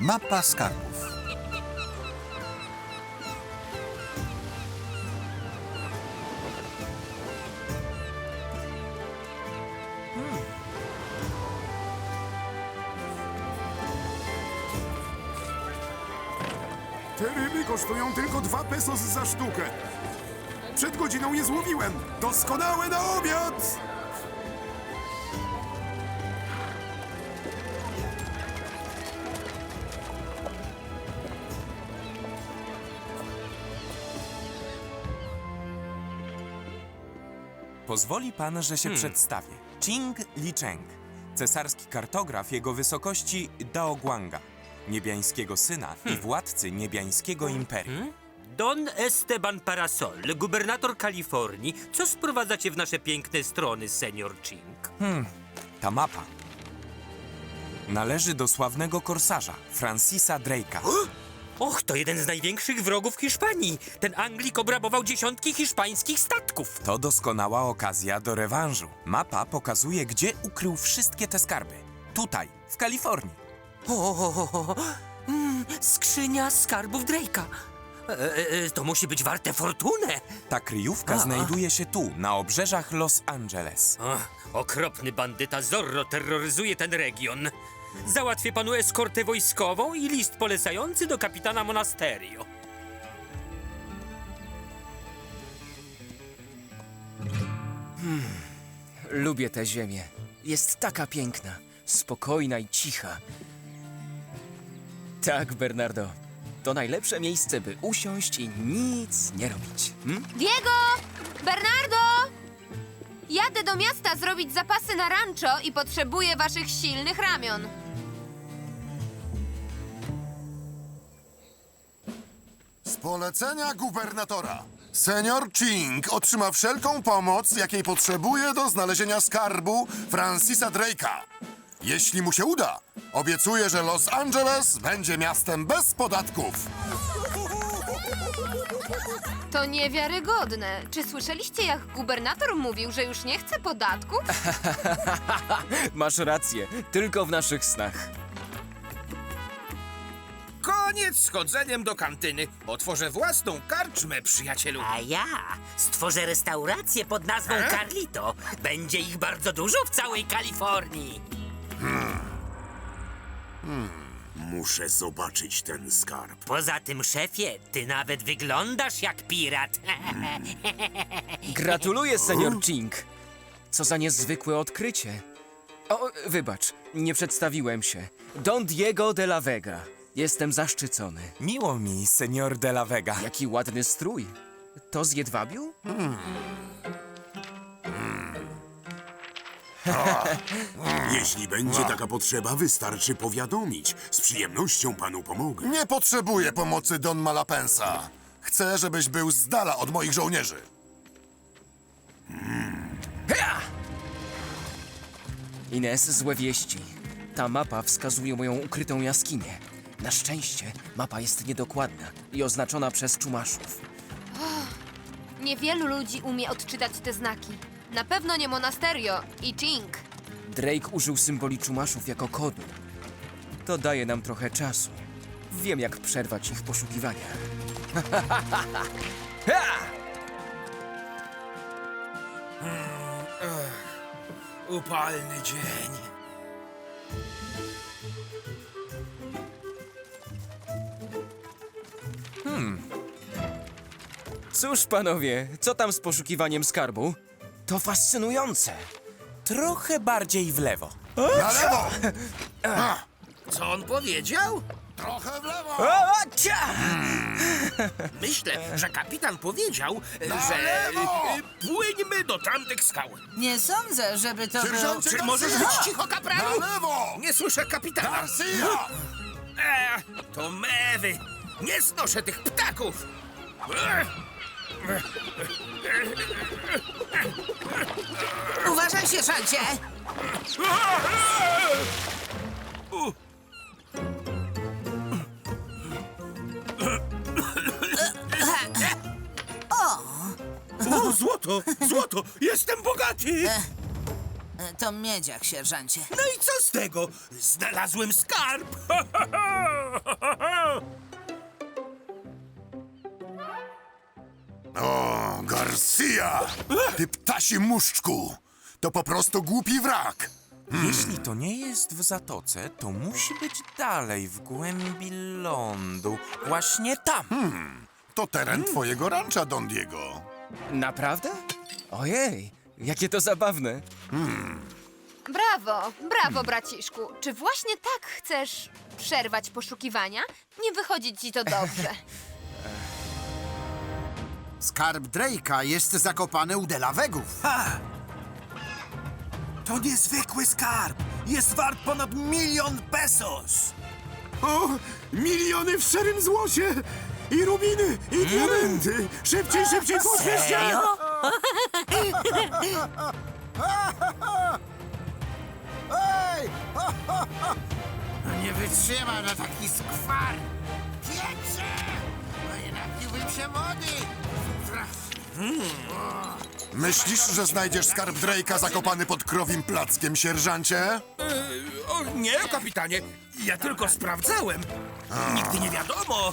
Mapa skarbów. Te ryby kosztują tylko dwa pesos za sztukę. Przed godziną je złowiłem. Doskonałe na obiad! Pozwoli pan, że się przedstawię. Ching Licheng, cesarski kartograf jego wysokości Daoguanga, niebiańskiego syna i władcy niebiańskiego imperium. Don Esteban Parasol, gubernator Kalifornii. Co sprowadzacie w nasze piękne strony, senior Ching? Ta mapa należy do sławnego korsarza Francisa Drake'a. Och, to jeden z największych wrogów Hiszpanii. Ten Anglik obrabował dziesiątki hiszpańskich statków. To doskonała okazja do rewanżu. Mapa pokazuje, gdzie ukrył wszystkie te skarby. Tutaj, w Kalifornii. O, mm, skrzynia skarbów Drake'a. E, e, to musi być warte fortunę. Ta kryjówka A. znajduje się tu, na obrzeżach Los Angeles. Ach, okropny bandyta Zorro terroryzuje ten region. Załatwię panu eskortę wojskową i list polecający do kapitana Monasterio. Lubię tę ziemię. Jest taka piękna, spokojna i cicha. Tak, Bernardo. To najlepsze miejsce, by usiąść i nic nie robić. Hm? Diego! Bernardo! Jadę do miasta zrobić zapasy na rancho i potrzebuję waszych silnych ramion. Z polecenia gubernatora. Senior Ching otrzyma wszelką pomoc, jakiej potrzebuje do znalezienia skarbu Francisa Drake'a. Jeśli mu się uda, obiecuję, że Los Angeles będzie miastem bez podatków. To niewiarygodne. Czy słyszeliście, jak gubernator mówił, że już nie chce podatków? Masz rację, tylko w naszych snach. Koniec z chodzeniem do kantyny. Otworzę własną karczmę, przyjacielu. A ja stworzę restaurację pod nazwą E? Carlito. Będzie ich bardzo dużo w całej Kalifornii. Muszę zobaczyć ten skarb. Poza tym, szefie, ty nawet wyglądasz jak pirat. Gratuluję, senior Ching. Co za niezwykłe odkrycie. O, wybacz, nie przedstawiłem się. Don Diego de la Vega. Jestem zaszczycony. Miło mi, senior de la Vega. Jaki ładny strój. To z jedwabiu? Jeśli będzie taka potrzeba, wystarczy powiadomić. Z przyjemnością panu pomogę. Nie potrzebuję pomocy Don Malapensa. Chcę, żebyś był z dala od moich żołnierzy. Ines, złe wieści. Ta mapa wskazuje moją ukrytą jaskinię. Na szczęście mapa jest niedokładna i oznaczona przez czumaszów. Niewielu ludzi umie odczytać te znaki. Na pewno nie Monasterio i Ching. Drake użył symboli czumaszów jako kodu. To daje nam trochę czasu. Wiem, jak przerwać ich poszukiwania. Upalny dzień. Cóż, panowie, co tam z poszukiwaniem skarbu? To fascynujące. Trochę bardziej w lewo. Na lewo! Co on powiedział? Trochę w lewo! O, cia! Myślę, że kapitan powiedział, Na że lewo! y, płyńmy do tamtych skał. Nie sądzę, żeby to było... Sierżancie Czy możesz być Garcia! cicho, kapralu? Na lewo! Nie słyszę kapitana. Garcia! E, to mewy. Nie znoszę tych ptaków. E, Uważaj, sierżancie! O, złoto! Złoto! Jestem bogaty! E, e, to miedziak, sierżancie. No i co z tego? Znalazłem skarb! O, Garcia! Ty ptasi muszczku! To po prostu głupi wrak! Jeśli to nie jest w zatoce, to musi być dalej, w głębi lądu. Właśnie tam. To teren twojego rancha, Don Diego. Naprawdę? Ojej, jakie to zabawne. Brawo, brawo, braciszku. Czy właśnie tak chcesz przerwać poszukiwania? Nie wychodzi ci to dobrze. Skarb Drake'a jest zakopany u Delawegów. To niezwykły skarb. Jest wart ponad milion pesos. O, miliony w szarym złocie! I rubiny, i diamenty! Szybciej, szybciej, pośpieszcie! Ej! No nie wytrzyma na taki skwar! Piecze! No nie napiłbym się wody! Myślisz, że znajdziesz skarb Drake'a zakopany pod krowim plackiem, sierżancie? O, nie, kapitanie. Ja tylko sprawdzałem. Nigdy nie wiadomo.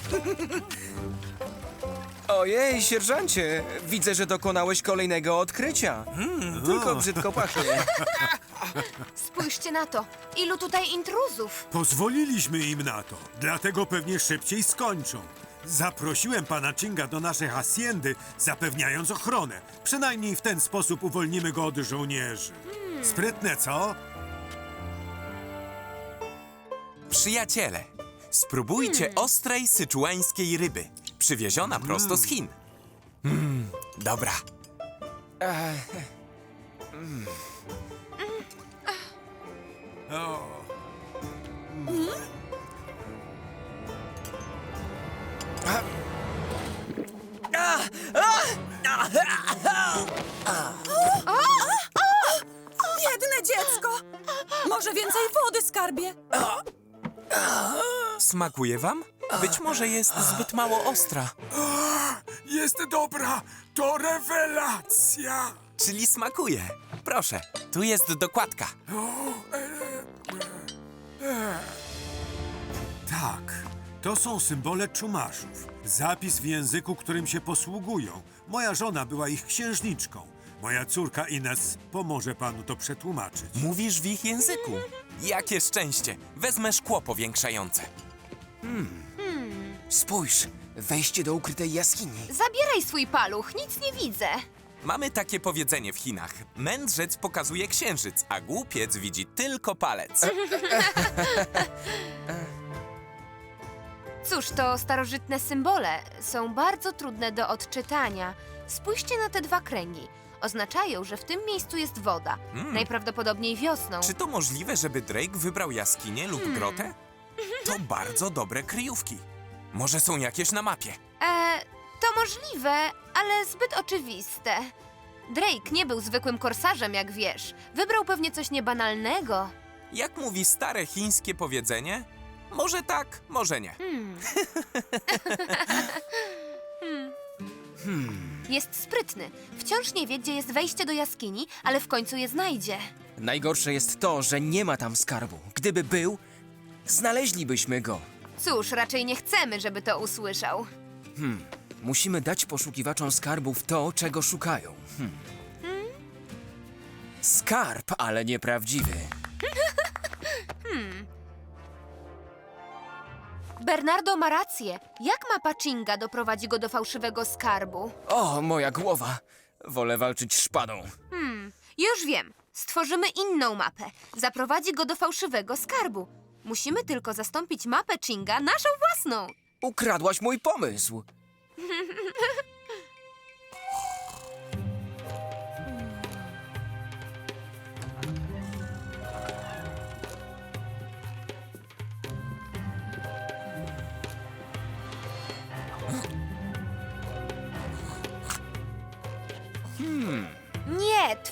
Ojej, sierżancie, widzę, że dokonałeś kolejnego odkrycia. Tylko brzydko pachnie. Spójrzcie na to. Ilu tutaj intruzów? Pozwoliliśmy im na to, dlatego pewnie szybciej skończą. Zaprosiłem pana Chinga do naszej haciendy, zapewniając ochronę. Przynajmniej w ten sposób uwolnimy go od żołnierzy. Sprytne, co? Przyjaciele, spróbujcie ostrej syczuańskiej ryby. Przywieziona prosto z Chin. Mmm, dobra. Biedne dziecko! Może więcej wody, skarbie? Smakuje wam? Być może jest zbyt mało ostra. Jest dobra! To rewelacja! Czyli smakuje. Proszę, tu jest dokładka. To są symbole czumaszów. Zapis w języku, którym się posługują. Moja żona była ich księżniczką. Moja córka Ines pomoże panu to przetłumaczyć. Mówisz w ich języku. Jakie szczęście. Wezmę szkło powiększające. Spójrz, wejście do ukrytej jaskini. Zabieraj swój paluch, nic nie widzę. Mamy takie powiedzenie w Chinach. Mędrzec pokazuje księżyc, a głupiec widzi tylko palec. Cóż, to starożytne symbole są bardzo trudne do odczytania. Spójrzcie na te dwa kręgi. Oznaczają, że w tym miejscu jest woda. Najprawdopodobniej wiosną. Czy to możliwe, żeby Drake wybrał jaskinię lub grotę? To bardzo dobre kryjówki. Może są jakieś na mapie. E, to możliwe, ale zbyt oczywiste. Drake nie był zwykłym korsarzem, jak wiesz. Wybrał pewnie coś niebanalnego. Jak mówi stare chińskie powiedzenie? Może tak, może nie. Jest sprytny. Wciąż nie wie, gdzie jest wejście do jaskini, ale w końcu je znajdzie. Najgorsze jest to, że nie ma tam skarbu. Gdyby był, znaleźlibyśmy go. Cóż, raczej nie chcemy, żeby to usłyszał. Musimy dać poszukiwaczom skarbów to, czego szukają. Hmm. Skarb, ale nieprawdziwy. Bernardo ma rację. Jak mapa Chinga doprowadzi go do fałszywego skarbu? O, moja głowa. Wolę walczyć szpadą. Już wiem. Stworzymy inną mapę. Zaprowadzi go do fałszywego skarbu. Musimy tylko zastąpić mapę Chinga naszą własną. Ukradłaś mój pomysł.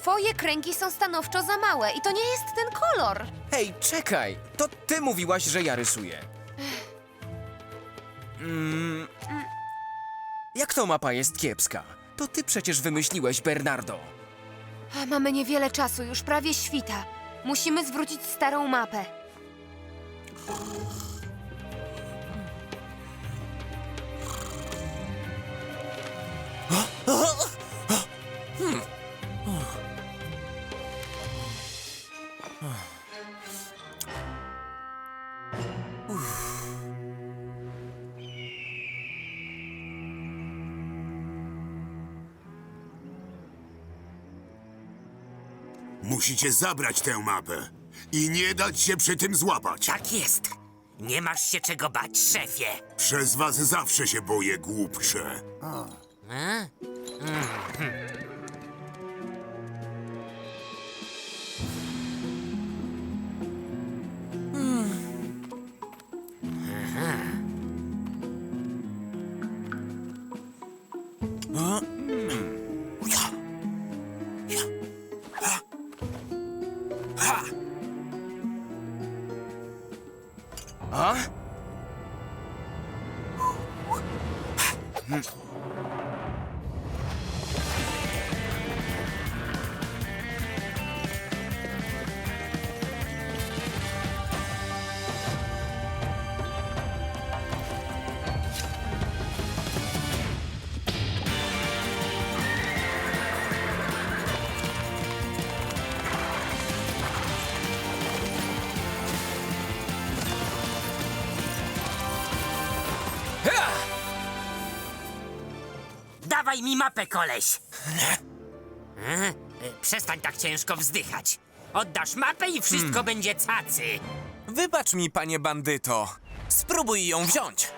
Twoje kręgi są stanowczo za małe i to nie jest ten kolor. Hej, czekaj! To ty mówiłaś, że ja rysuję. Mm. Jak to mapa jest kiepska? To ty przecież wymyśliłeś, Bernardo. A, Mamy niewiele czasu, już prawie świta. Musimy zwrócić starą mapę. O, Musicie zabrać tę mapę i nie dać się przy tym złapać. Tak jest. Nie masz się czego bać, szefie. Przez was zawsze się boję, głupcze. A? Dawaj mi mapę, koleś. E? E, Przestań tak ciężko wzdychać. Oddasz mapę i wszystko będzie cacy. Wybacz mi, panie bandyto. Spróbuj ją wziąć.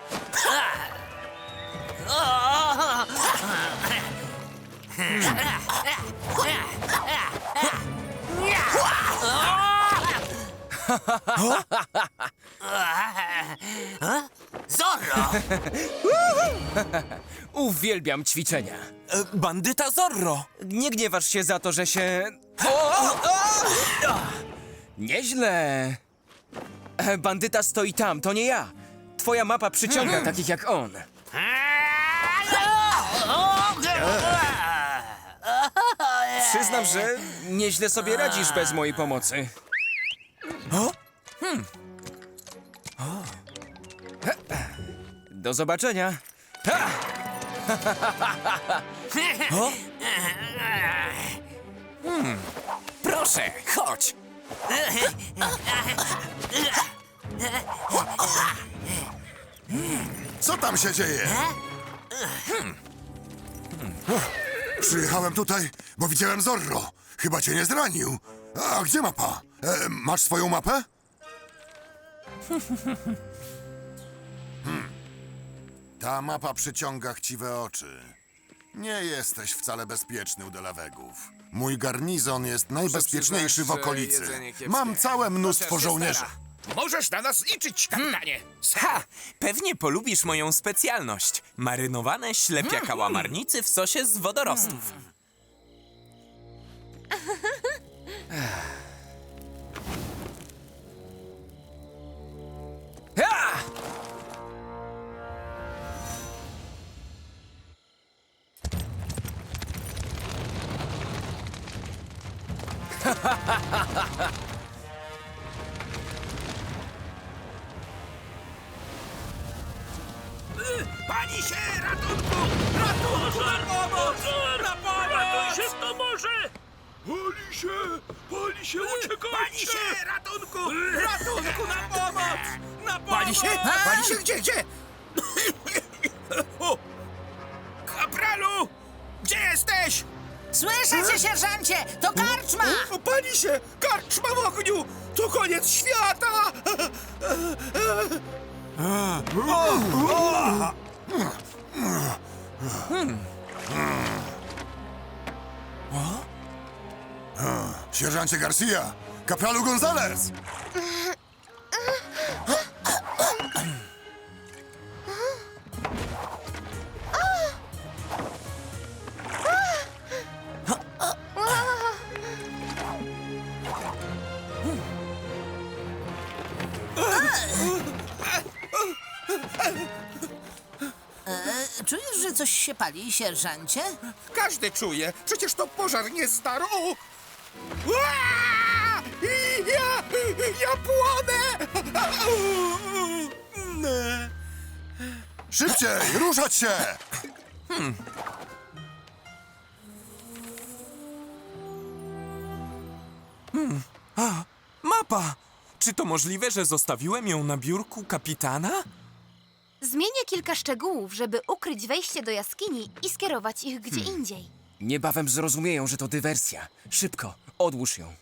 Zorro! Uwielbiam ćwiczenia. E, Bandyta Zorro! Nie gniewasz się za to, że się... O! O! Nieźle. E, Bandyta stoi tam, to nie ja. Twoja mapa przyciąga takich jak on. Przyznam, że nieźle sobie radzisz bez mojej pomocy. Do zobaczenia. Ha! Proszę, chodź! Co tam się dzieje? Przyjechałem tutaj, bo widziałem Zorro. Chyba cię nie zranił. A gdzie mapa? E, masz swoją mapę? Hmm. Ta mapa przyciąga chciwe oczy. Nie jesteś wcale bezpieczny u Delawegów. Mój garnizon jest najbezpieczniejszy w okolicy. Mam całe mnóstwo żołnierzy. Możesz na nas liczyć, kapitanie. Ha! Pewnie polubisz moją specjalność. Marynowane ślepia kałamarnicy w sosie z wodorostów. Pali się, ratunku! Ratunku, na pomoc! Na pomoc! Pali się? Pali się gdzie, gdzie? o! Kapralu! Gdzie jesteś? Słyszę cię, sierżancie! To karczma! O, pali się! Karczma w ogniu! To koniec świata! Sierżancie Garcia! Kapralu Gonzales! Czujesz, że coś się pali, sierżancie? Każdy czuje! Przecież to pożar nie starą! Ua! I Ja, ja płonę! Szybciej! Ruszać się! Mapa! Czy Czy to możliwe, że zostawiłem ją na biurku kapitana? Zmienię kilka szczegółów, żeby ukryć wejście do jaskini i skierować ich gdzie indziej. Niebawem zrozumieją, że to dywersja. Szybko, odłóż ją.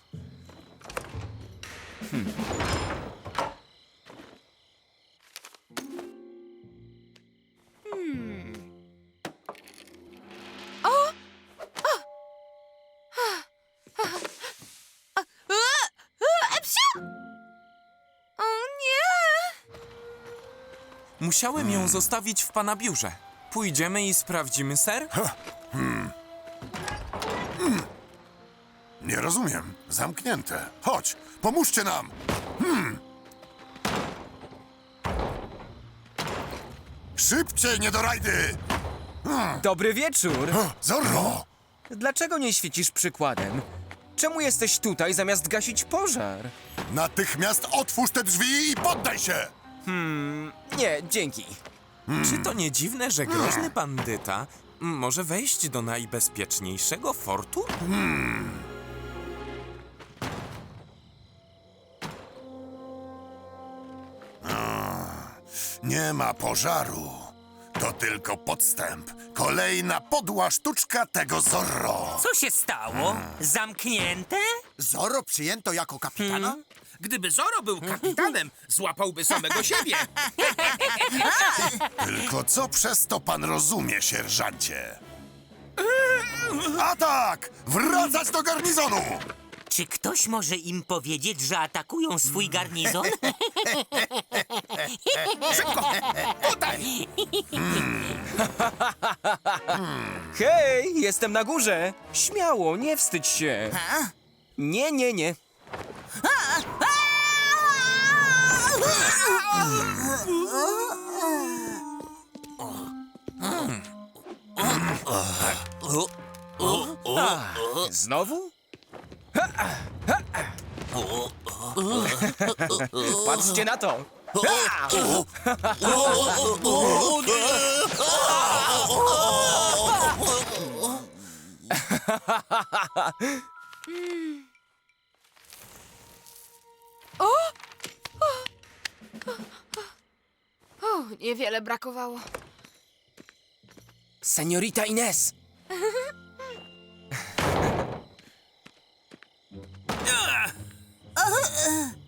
Epsiu! O nie! Musiałem ją zostawić w pana biurze. Pójdziemy i sprawdzimy, ser? Nie rozumiem. Zamknięte. Chodź, pomóżcie nam. Hmm. Szybciej, niedorajdy! Dobry wieczór! O, Zorro! Dlaczego nie świecisz przykładem? Czemu jesteś tutaj zamiast gasić pożar? Natychmiast otwórz te drzwi i poddaj się! Nie, dzięki. Czy to nie dziwne, że groźny bandyta może wejść do najbezpieczniejszego fortu? Nie ma pożaru. To tylko podstęp. Kolejna podła sztuczka tego Zorro. Co się stało? Zamknięte? Zoro przyjęto jako kapitana? Gdyby Zoro był kapitanem, złapałby samego siebie. Tylko co przez to pan rozumie, sierżancie? Atak! Wracać do garnizonu! Czy ktoś może im powiedzieć, że atakują swój garnizon? Hej, jestem na górze! Śmiało, nie wstydź się! Nie, nie, nie. A, Znowu? Patrzcie na to! O, niewiele brakowało. Seniorita Ines!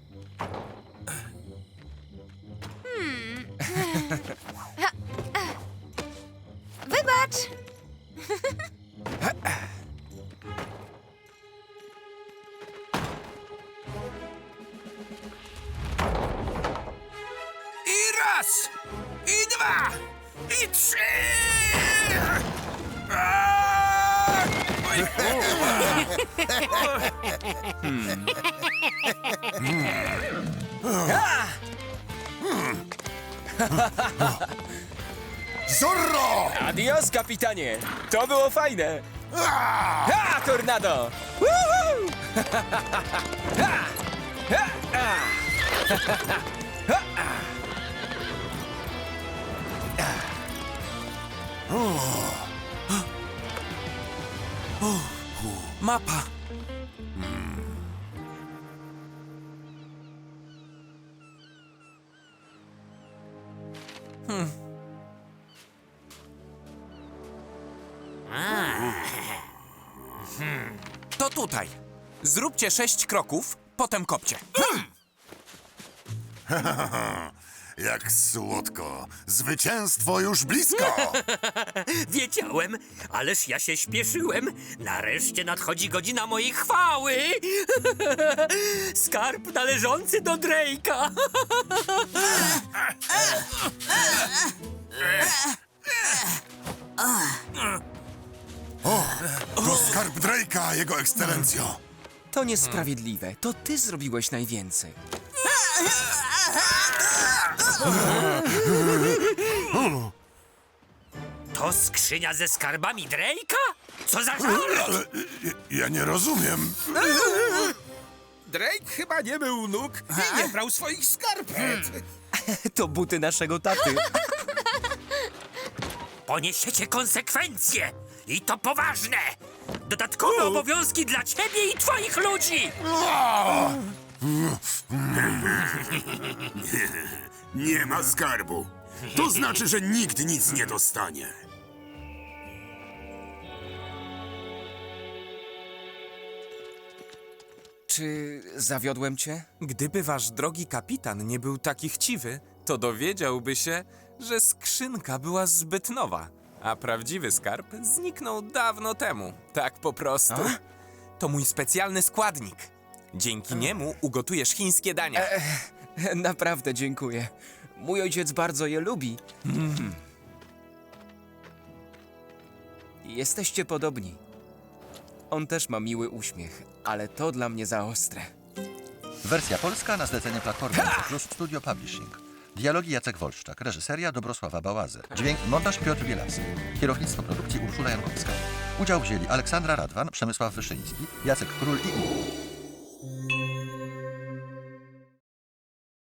Adios, kapitanie! To było fajne! Ha, tornado! Woohoo! Mapa! Hmm. Zróbcie sześć kroków, potem kopcie. Jak słodko. Zwycięstwo już blisko. Wiedziałem, ależ ja się śpieszyłem. Nareszcie nadchodzi godzina mojej chwały. Skarb należący do Drake'a. To skarb Drake'a, jego ekscelencjo. To niesprawiedliwe. To ty zrobiłeś najwięcej. To skrzynia ze skarbami Drake'a? Co za? Ale ja nie rozumiem. Drake chyba nie był nóg i nie brał swoich skarpet. To buty naszego taty. Poniesiecie konsekwencje. I to poważne. Dodatkowe obowiązki dla ciebie i twoich ludzi. Nie ma skarbu. To znaczy, że nikt nic nie dostanie. Czy zawiodłem cię? Gdyby wasz drogi kapitan nie był taki chciwy, to dowiedziałby się, że skrzynka była zbyt nowa, a prawdziwy skarb zniknął dawno temu. Tak po prostu. To mój specjalny składnik. Dzięki niemu ugotujesz chińskie dania. Naprawdę dziękuję. Mój ojciec bardzo je lubi. Mm. Jesteście podobni. On też ma miły uśmiech, ale to dla mnie za ostre. Wersja polska na zlecenie Platformy Plus Studio Publishing. Dialogi Jacek Wolszczak, reżyseria Dobrosława Bałazę, dźwięk montaż Piotr Bielawski, kierownictwo produkcji Urszula Jankowska. Udział wzięli Aleksandra Radwan, Przemysław Wyszyński, Jacek Król i inni.